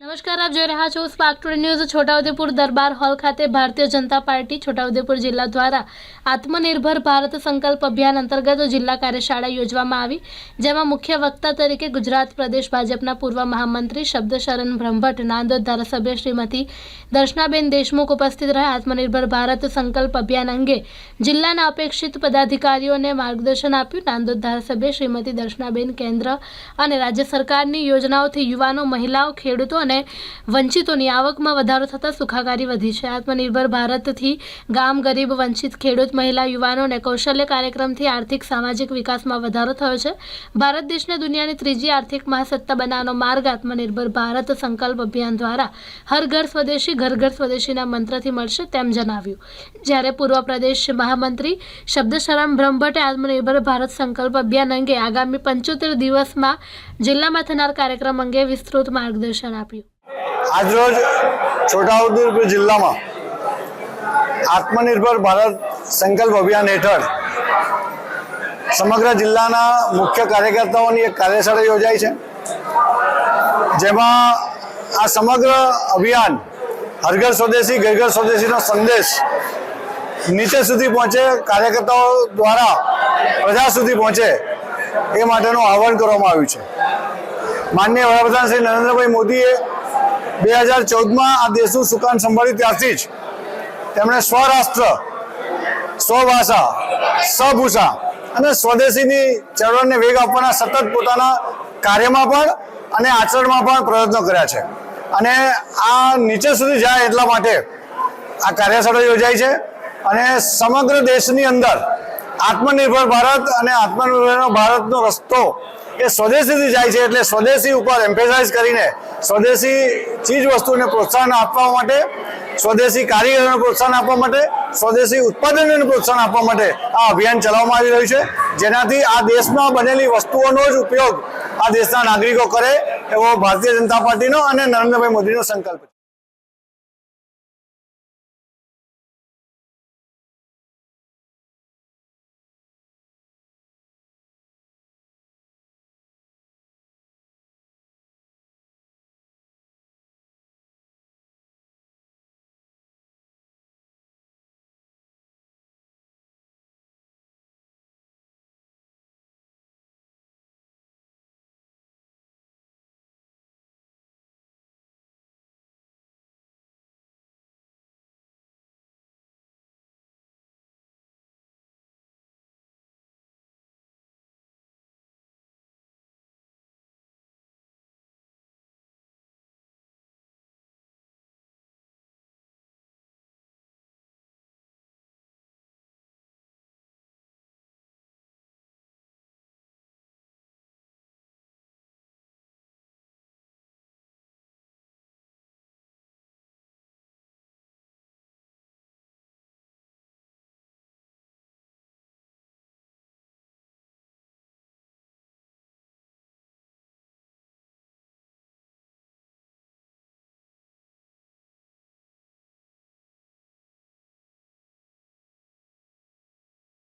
નમસ્કાર, આપ જોઈ રહ્યા છો સ્પાર્ક ટુડે ન્યૂઝ, છોટાઉદેપુર દરબાર હોલ ખાતે ભારતીય જનતા પાર્ટી છોટાઉદેપુર જિલ્લા દ્વારા આત્મનિર્ભર ભારત સંકલ્પ અભિયાન અંતર્ગત જિલ્લા કાર્યશાળા યોજવામાં આવી, જેમાં મુખ્ય વક્તા તરીકે ગુજરાત પ્રદેશ ભાજપના પૂર્વ મહામંત્રી શબ્દશરણ બ્રહ્મભટ્ટ નાંદોદ ધારાસભ્ય શ્રીમતી દર્શનાબેન દેશમુખ ઉપસ્થિત રહ્યા. આત્મનિર્ભર ભારત સંકલ્પ અભિયાન અંગે જિલ્લાના અપેક્ષિત પદાધિકારીઓને માર્ગદર્શન આપ્યું. નાંદોદ ધારાસભ્ય શ્રીમતી દર્શનાબેન કેન્દ્ર અને રાજ્ય સરકારની યોજનાઓથી યુવાનો, મહિલાઓ, ખેડૂતો અને વંચિતોની આવકમાં વધારો થતાં સુખાકારી વધી છે. આત્મનિર્ભર ભારતથી ગામ ગરીબ વંચિત ખેડૂત મહિલા યુવાનોને કૌશલ્ય કાર્યક્રમથી આર્થિક સામાજિક વિકાસમાં વધારો થયો છે. ભારત દેશને દુનિયાની ત્રીજી આર્થિક મહાસત્તા બનાવવાનો માર્ગ આત્મનિર્ભર ભારત સંકલ્પ અભિયાન દ્વારા હર ઘર સ્વદેશી, ઘર ઘર સ્વદેશીના મંત્રથી મળશે તેમ જણાવ્યું. જ્યારે પૂર્વ પ્રદેશ મહામંત્રી શબ્દશરામ બ્રહ્મભટ્ટે આત્મનિર્ભર ભારત સંકલ્પ અભિયાન અંગે આગામી પંચોતેર દિવસમાં જિલ્લામાં થનાર કાર્યક્રમ અંગે વિસ્તૃત માર્ગદર્શન આપ્યું. આજરોજ છોટાઉદેપુર જિલ્લામાં આત્મનિર્ભર ભારત સંકલ્પ અભિયાન હેઠળ સમગ્ર જિલ્લાના મુખ્ય કાર્યકર્તાઓની એક કાર્યશાળા યોજાઈ છે. જેમાં આ સમગ્ર અભિયાન હરઘર સ્વદેશી, ઘરઘર ઘર સ્વદેશીનો સંદેશ નીચે સુધી પહોંચે, કાર્યકર્તાઓ દ્વારા પ્રજા સુધી પહોંચે એ માટેનું આહવાન કરવામાં આવ્યું છે. માનનીય વડાપ્રધાન શ્રી નરેન્દ્રભાઈ મોદીએ બે હજાર ચૌદમાં આ દેશનું સુકાન સંભાળ્યું ત્યારથી જ તેમણે સ્વરાષ્ટ્ર, સ્વભાષા, સ્વભૂષા અને સ્વદેશીની ચળવળને વેગ આપવાના સતત પોતાના કાર્યમાં પણ અને આચરણમાં પણ પ્રયત્નો કર્યા છે. અને આ નીચે સુધી જાય એટલા માટે આ કાર્યશાળા યોજાઈ છે અને સમગ્ર દેશની અંદર આત્મનિર્ભર ભારત અને આત્મનિર્ભર ભારતનો રસ્તો એ સ્વદેશીથી જાય છે એટલે સ્વદેશી ઉપર એમ્ફેસાઇઝ કરીને સ્વદેશી ચીજ વસ્તુને પ્રોત્સાહન આપવા માટે, સ્વદેશી કારીગરોને પ્રોત્સાહન આપવા માટે, સ્વદેશી ઉત્પાદનોને પ્રોત્સાહન આપવા માટે આ અભિયાન ચલાવવામાં આવી રહ્યું છે. જેનાથી આ દેશમાં બનેલી વસ્તુઓનો જ ઉપયોગ આ દેશના નાગરિકો કરે એવો ભારતીય જનતા પાર્ટીનો અને નરેન્દ્રભાઈ મોદીનો સંકલ્પ છે.